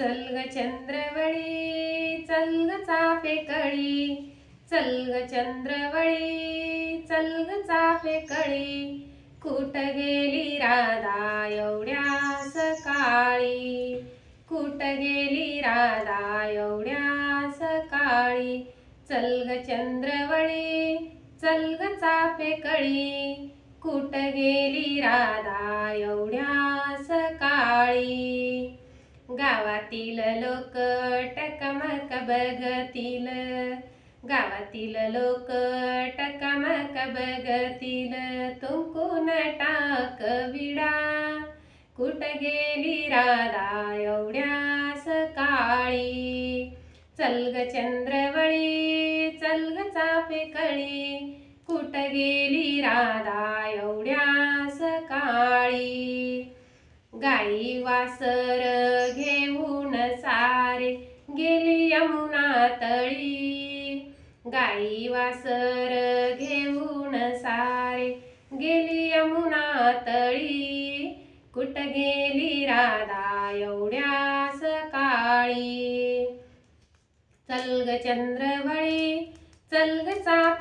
चल ग चंद्रवळी चल ग चाफे कळी. चल ग चंद्रवळी चल ग चाफे कळी. कुठ गेली राधा एवढ्या सकाळी? कुठ गेली राधा एवढ्या सकाळी? चल ग चंद्रवळी चल ग चाफे कळी. कुठ गेली राधा एवढ्या सकाळी? गावातील लोक टकमक बघतील. गावातील लोक टकमक बघतील. तुंकून टाक विडा. कुठ गेली राधा एवढ्या सकाळी? चल ग चंद्रवळी चल ग चापे कळी कुठ गेली राधा एवढ्या गाई वासर घेऊन सारे गेली यमुना तळी. गाई वासर घेऊन सारे गेली यमुना तळी. कुठ गेली राधा एवढ्या सकाळी चलग चंद्रवळी चल ग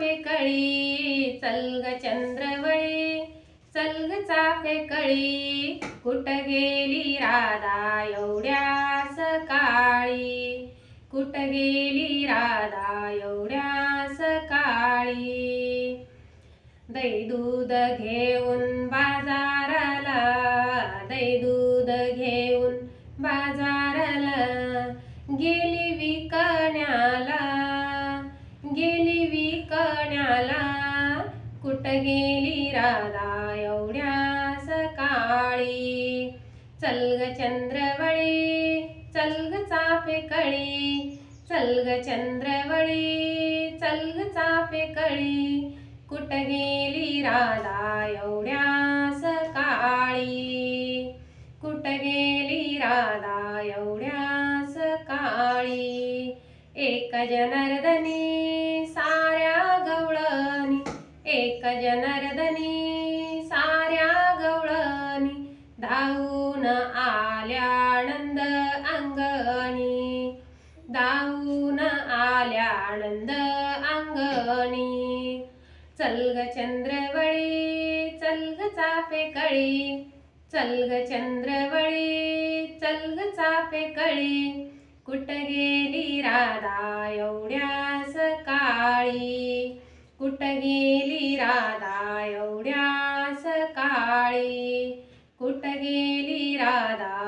कळी. चलग चंद्रवळी चल ग चाफे कळी. कुठ गेली राधा एवढ्या सकाळी? कुठ गेली राधा एवढ्या सकाळी? दही दूध घेऊन बाजाराला दही दूध घेऊन बाजाराला. गेली विकण्याला गेली विकण्याला. कुठ गेली राधा चल ग चंद्रवळी चल ग चाफे कळी. चल ग चंद्रवळी चल ग चाफे कळी. कुठ गेली राधा एवढ्या सकाळी? कुठ गेली राधा एवढ्या सकाळी? एक जनार्दनी साऱ्या गवळणी. एक जनार्दनी आल्यानंद अंगणी. धावून आल्यानंद अंगणी. चल चंद्रवळी चल ग चाफे कळी. चल चंद्रवळी चलग चाफे कळी. कुठ गेली राधा एवढ्या सकाळी? कुठ गेली राधा एवढ्या सकाळी? कुठ गेली राधा एवढ्या